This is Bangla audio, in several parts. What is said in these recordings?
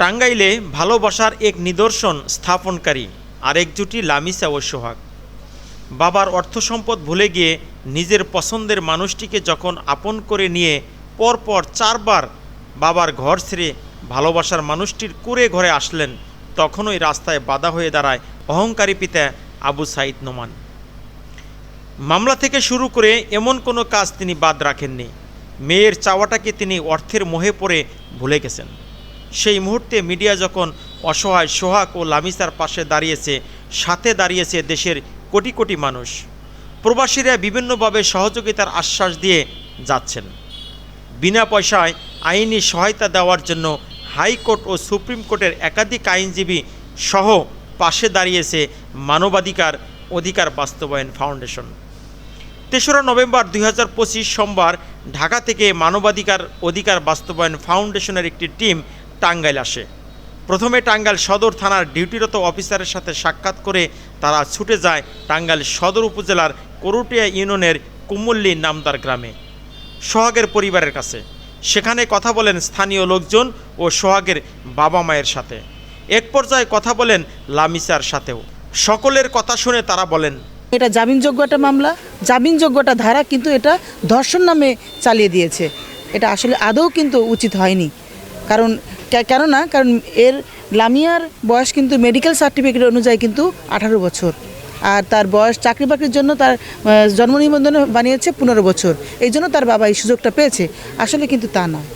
টাঙ্গাইলে ভালোবাসার এক নিদর্শন স্থাপনকারী, আরেক জুটি লামিসা ও সোহাগ। বাবার অর্থ সম্পদ ভুলে গিয়ে নিজের পছন্দের মানুষটিকে যখন আপন করে নিয়ে পরপর চারবার বাবার ঘর ছেড়ে ভালোবাসার মানুষটির কুড়ে ঘরে আসলেন, তখনই রাস্তায় বাধা হয়ে দাঁড়ায় অহংকারী পিতা আবু সাইদ নোমান। মামলা থেকে শুরু করে এমন কোনো কাজ তিনি বাদ রাখেননি। মেয়ের চাওয়াটাকে তিনি অর্থের মোহে পড়ে ভুলে গেছেন। সেই মুহূর্তে মিডিয়া যখন অসহায় সোহাগ ও লামিসার পাশে দাঁড়িয়েছে, সাথে দাঁড়িয়েছে দেশের কোটি কোটি মানুষ। প্রবাসীরা বিভিন্নভাবে সহযোগিতার আশ্বাস দিয়ে যাচ্ছেন। বিনা পয়সায় আইনি সহায়তা দেওয়ার জন্য হাইকোর্ট ও সুপ্রিম কোর্টের একাধিক আইনজীবী সহ পাশে দাঁড়িয়েছে মানবাধিকার অধিকার বাস্তবায়ন ফাউন্ডেশন। তেসরা নভেম্বর দুই হাজার পঁচিশ সোমবার ঢাকা থেকে মানবাধিকার অধিকার বাস্তবায়ন ফাউন্ডেশনের একটি টিম টাঙ্গাইল আসে। প্রথমে টাঙ্গাইল সদর থানার ডিউটিরত অফিসারের সাথে সাক্ষাৎ করে তারা ছুটে যায় টাঙ্গাইল সদর উপজেলার করুটিয়া ইউনিয়নের কুমুল্লি নামদার গ্রামে, সোহাগের পরিবারের কাছে। সেখানে কথা বলেন স্থানীয় লোকজন ও সোহাগের বাবা মায়ের সাথে। এক পর্যায়ে কথা বলেন লামিসার সাথেও। সকলের কথা শুনে তারা বলেন, এটা জামিনযোগ্য একটা মামলা, জামিনযোগ্য একটা ধারা, কিন্তু এটা ধর্ষণ নামে চালিয়ে দিয়েছে। এটা আসলে আদৌ কিন্তু উচিত হয়নি। কারণ কেননা, কারণ এর লামিয়ার বয়স কিন্তু মেডিকেল সার্টিফিকেট অনুযায়ী কিন্তু আঠারো বছর। আর তার বয়স চাকরি বাকরির জন্য তার জন্ম নিবন্ধনে বানিয়েছে পনেরো বছর। এই জন্য তার বাবা এই সুযোগটা পেয়েছে। আসলে কিন্তু তা নয়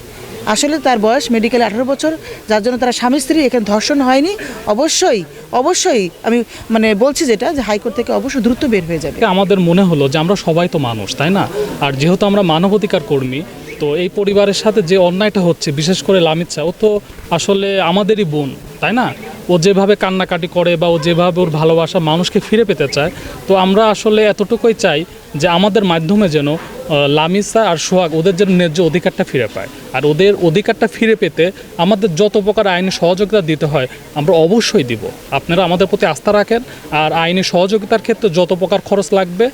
আসলে তার বয়স মেডিকেল আঠারো বছর, যার জন্য তারা স্বামী স্ত্রী এখানে ধর্ষণ হয়নি। অবশ্যই অবশ্যই আমি মানে বলছি যেটা, যে হাইকোর্ট থেকে অবশ্যই দ্রুত বের হয়ে যাবে। আমাদের মনে হলো যে আমরা সবাই তো মানুষ, তাই না? আর যেহেতু আমরা মানবাধিকার কর্মী তো এই পরিবারের সাথে যে অন্যায়টা হচ্ছে, বিশেষ করে লামিচ্ছা, ও তো আসলে আমাদেরই বোন, তাই না? ও যেভাবে কান্নাকাটি করে বা ও যেভাবে ওর ভালোবাসা মানুষকে ফিরে পেতে চায়, তো আমরা আসলে এতটুকুই চাই যে আমাদের মাধ্যমে যেন লামিসা আর সোহাগ ওদের যেন ন্যায্য অধিকারটা ফিরে পায়। আর ওদের অধিকারটা ফিরে পেতে আমাদের যত প্রকার আইনি সহযোগিতা দিতে হয়, আমরা অবশ্যই দিব। আপনারা আমাদের প্রতি আস্থা রাখেন, আর আইনি সহযোগিতার ক্ষেত্রে যত প্রকার খরচ লাগবে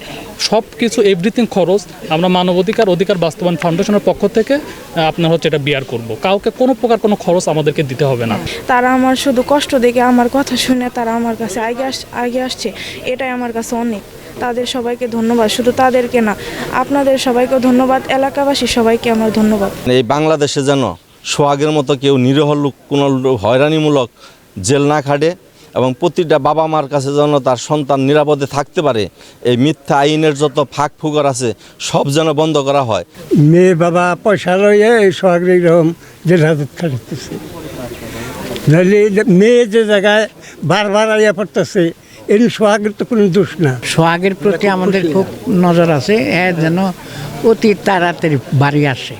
সব কিছু এভরিথিং খরচ আমরা মানবাধিকার, অধিকার বাস্তবায়ন ফাউন্ডেশনের পক্ষ থেকে আপনার হচ্ছে এটা বিয়ার করব। কাউকে কোনো প্রকার কোনো খরচ আমাদেরকে দিতে হবে না। তারা আমার শুধু কষ্ট দেখে আমার কথা শুনে তারা আমার কাছে আগে আগে আসছে। এটাই আমার কাছে অনেক। তাদের সবাইকে ধন্যবাদ শুধু তাদেরকে না আপনাদের সবাইকে ধন্যবাদ এলাকাবাসী সবাইকে আমার ধন্যবাদ। এই বাংলাদেশে যেন সোহাগের মতো কেউ নিরীহ লোক কোনো লোক হয়রানিমূলক জেল না খাটে এবং প্রতিটা বাবা মার কাছে যেন তার সন্তান নিরাপদে থাকতে পারে এই মিথ্যা আইনের যত ফাঁক ফুকর আছে সব যেন বন্ধ করা হয়। মেয়ে বাবা পয়সা লইয়ে এই সোহাগের এরকম জেল হাজত খাটাতেছে নাহলে এই যে মেয়ে যে জায়গায় বারবার আইয়া পড়তেছে এর সোহাগের তো কোনো দোষ না। সোহাগের প্রতি আমাদের খুব নজর আছে হ্যাঁ যেন অতি তাড়াতাড়ি বাড়ি আসে।